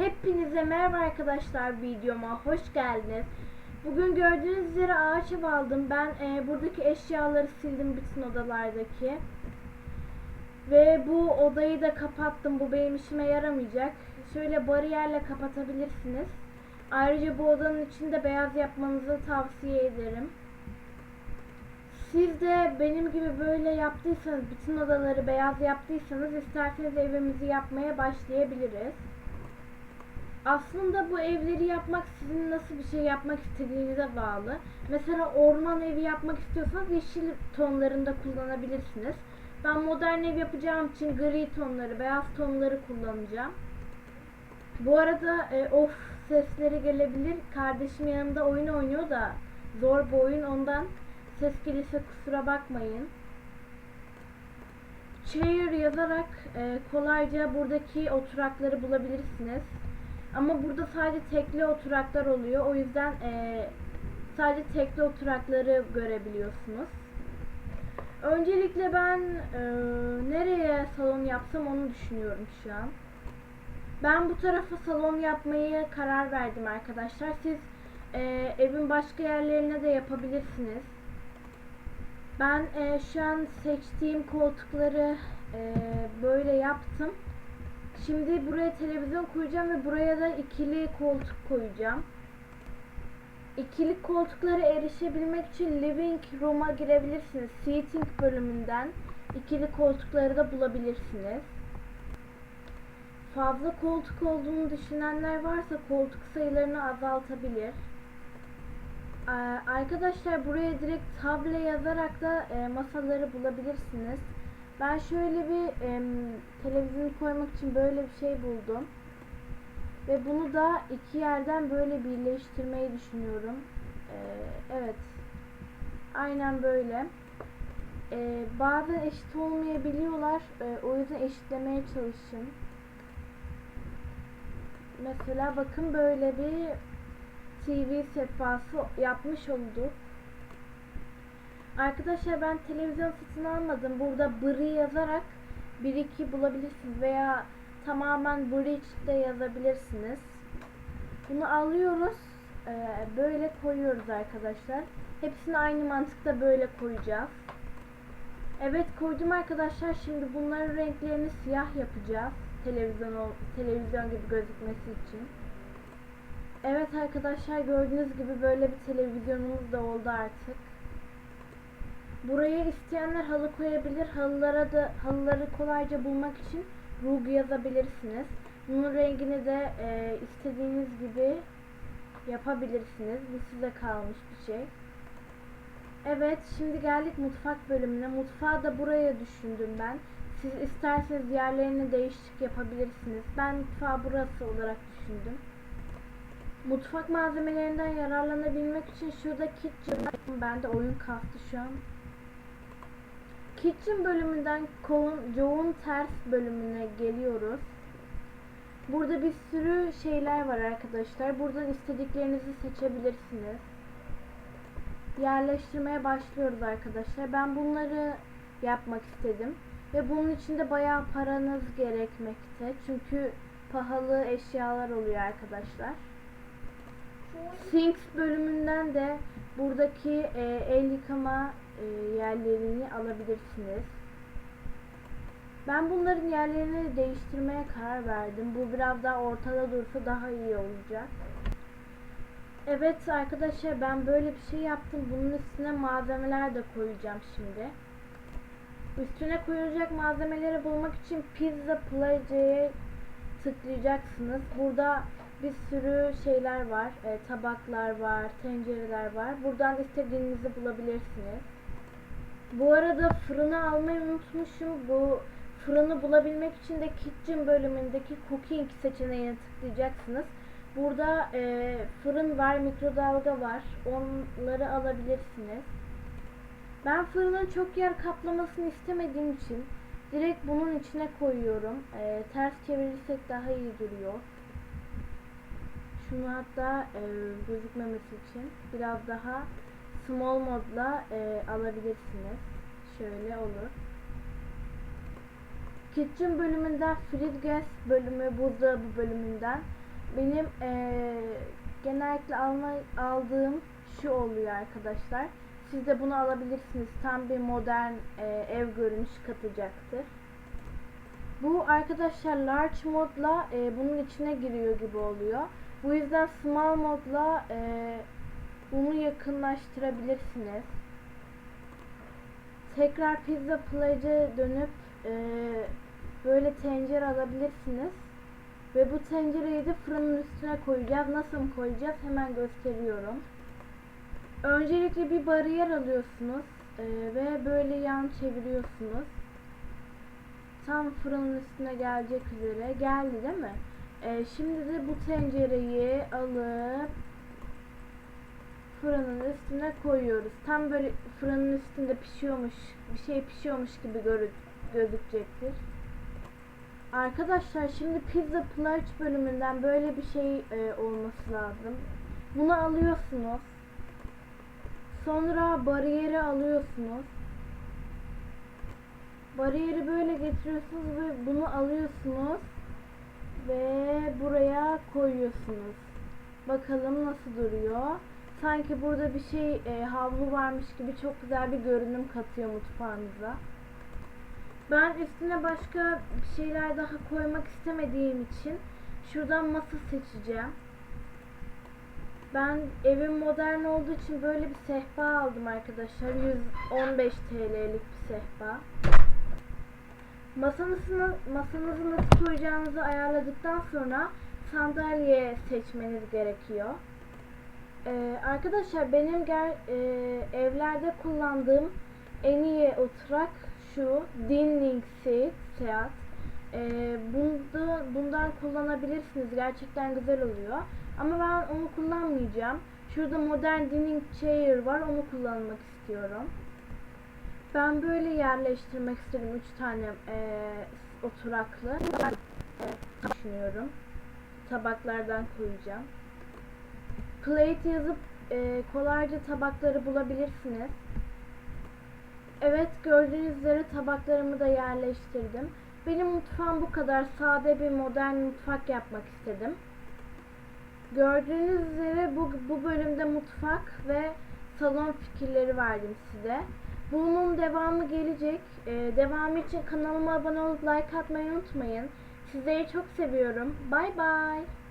Hepinize merhaba arkadaşlar videoma hoş geldiniz. Bugün gördüğünüz üzere ağaç ev aldım. Ben e, buradaki eşyaları sildim bütün odalardaki. Ve bu odayı da kapattım. Bu benim işime yaramayacak. Şöyle bariyerle kapatabilirsiniz. Ayrıca bu odanın içinde beyaz yapmanızı tavsiye ederim. Siz de benim gibi böyle yaptıysanız, bütün odaları beyaz yaptıysanız isterseniz evimizi yapmaya başlayabiliriz. Aslında bu evleri yapmak sizin nasıl bir şey yapmak istediğinize bağlı. Mesela orman evi yapmak istiyorsanız yeşil tonlarında kullanabilirsiniz. Ben modern ev yapacağım için gri tonları, beyaz tonları kullanacağım. Bu arada e, of sesleri gelebilir. Kardeşim yanımda oyun oynuyor da zor bu oyun ondan ses gelirse kusura bakmayın. Chair yazarak e, kolayca buradaki oturakları bulabilirsiniz. Ama burada sadece tekli oturaklar oluyor. O yüzden e, sadece tekli oturakları görebiliyorsunuz. Öncelikle ben e, nereye salon yapsam onu düşünüyorum şu an. Ben bu tarafa salon yapmayı karar verdim arkadaşlar. Siz e, evin başka yerlerine de yapabilirsiniz. Ben e, şu an seçtiğim koltukları e, böyle yaptım. Şimdi buraya televizyon koyacağım ve buraya da ikili koltuk koyacağım. İkili koltuklara erişebilmek için living room'a girebilirsiniz. Seating bölümünden ikili koltukları da bulabilirsiniz. Fazla koltuk olduğunu düşünenler varsa koltuk sayılarını azaltabilir. Ee, Arkadaşlar buraya direkt table yazarak da e, masaları bulabilirsiniz. Ben şöyle bir e, televizyon koymak için böyle bir şey buldum. Ve bunu da iki yerden böyle birleştirmeyi düşünüyorum. Ee, evet. Aynen böyle. Ee, bazen eşit olmayabiliyorlar. Ee, o yüzden eşitlemeye çalışın. Mesela bakın böyle bir TV sehpası yapmış olduk. Arkadaşlar ben televizyon satın almadım. Burada Bri yazarak 1-2 bulabilirsiniz veya tamamen Bridge de yazabilirsiniz. Bunu alıyoruz. Ee, böyle koyuyoruz arkadaşlar. Hepsini aynı mantıkta böyle koyacağız. Evet koydum arkadaşlar. Şimdi bunların renklerini siyah yapacağız. Televizyon televizyon gibi gözükmesi için. Evet arkadaşlar gördüğünüz gibi böyle bir televizyonumuz da oldu artık. Buraya isteyenler halı koyabilir. Halılara da halıları kolayca bulmak için rug yazabilirsiniz. Bunun rengini de e, istediğiniz gibi yapabilirsiniz. Bu size kalmış bir şey. Evet şimdi geldik mutfak bölümüne. Mutfağı da buraya düşündüm ben. Siz isterseniz yerlerini değişik yapabilirsiniz. Ben mutfağı burası olarak düşündüm. Mutfak malzemelerinden yararlanabilmek için şurada kitchen bende oyun kastı şu an. Kitchen bölümünden Joe'un ters bölümüne geliyoruz. Burada bir sürü şeyler var arkadaşlar. Buradan istediklerinizi seçebilirsiniz. Yerleştirmeye başlıyoruz arkadaşlar. Ben bunları yapmak istedim. Ve bunun için de bayağı paranız gerekmekte. Çünkü pahalı eşyalar oluyor arkadaşlar. Sinks bölümünden de buradaki e, el yıkama yerlerini alabilirsiniz. Ben bunların yerlerini değiştirmeye karar verdim. Bu biraz daha ortada dursa daha iyi olacak. Evet arkadaşlar ben böyle bir şey yaptım. Bunun üstüne malzemeler de koyacağım şimdi. Üstüne koyulacak malzemeleri bulmak için Pizza Playce'ye tıklayacaksınız. Burada bir sürü şeyler var. E, tabaklar var, tencereler var. Buradan istediğinizi bulabilirsiniz. Bu arada fırını almayı unutmuşum. Bu fırını bulabilmek için de Kitchen bölümündeki Cooking seçeneğine tıklayacaksınız. Burada e, fırın var, mikrodalga var. Onları alabilirsiniz. Ben fırının çok yer kaplamasını istemediğim için direkt bunun içine koyuyorum. E, ters çevirirsek daha iyi duruyor. Şunu hatta e, gözükmemesi için biraz daha small modla e, alabilirsiniz. Şöyle olur. Kitchen bölümünden Fridges bölümü buzdolabı bölümünden benim eee, genellikle alma, aldığım şu oluyor arkadaşlar. Siz de bunu alabilirsiniz. Tam bir modern eee, ev görünüşü katacaktır. Bu arkadaşlar large modla eee, bunun içine giriyor gibi oluyor. Bu yüzden small modla eee, bunu yakınlaştırabilirsiniz. Tekrar pizza place'e dönüp eee, böyle tencere alabilirsiniz. Ve bu tencereyi de fırının üstüne koyacağız. Nasıl koyacağız hemen gösteriyorum. Öncelikle bir bariyer alıyorsunuz eee, ve böyle yan çeviriyorsunuz. Tam fırının üstüne gelecek üzere. Geldi değil mi? Eee, şimdi de bu tencereyi alıp fırının üstüne koyuyoruz. Tam böyle fırının üstünde pişiyormuş, bir şey pişiyormuş gibi görü- gözükecektir. Arkadaşlar şimdi pizza plunge bölümünden böyle bir şey e, olması lazım. Bunu alıyorsunuz. Sonra bariyeri alıyorsunuz. Bariyeri böyle getiriyorsunuz ve bunu alıyorsunuz ve buraya koyuyorsunuz. Bakalım nasıl duruyor. Sanki burada bir şey e, havlu varmış gibi çok güzel bir görünüm katıyor mutfağınıza. Ben üstüne başka bir şeyler daha koymak istemediğim için şuradan masa seçeceğim. Ben evim modern olduğu için böyle bir sehpa aldım arkadaşlar. 115 TL'lik bir sehpa. Masanızı, masanızı nasıl koyacağınızı ayarladıktan sonra sandalye seçmeniz gerekiyor. Ee, arkadaşlar benim ger, e, evlerde kullandığım en iyi oturak şu Dinning Seat. Ee, bunda, bundan kullanabilirsiniz. Gerçekten güzel oluyor. Ama ben onu kullanmayacağım. Şurada modern dining chair var. Onu kullanmak istiyorum. Ben böyle yerleştirmek istedim. Üç tane e, oturaklı. Ben, düşünüyorum. Tabaklardan koyacağım. Plate yazıp e, kolayca tabakları bulabilirsiniz. Evet gördüğünüz üzere tabaklarımı da yerleştirdim. Benim mutfağım bu kadar sade bir modern mutfak yapmak istedim. Gördüğünüz üzere bu, bu bölümde mutfak ve salon fikirleri verdim size. Bunun devamı gelecek. Ee, devamı için kanalıma abone olup like atmayı unutmayın. Sizleri çok seviyorum. Bay bay.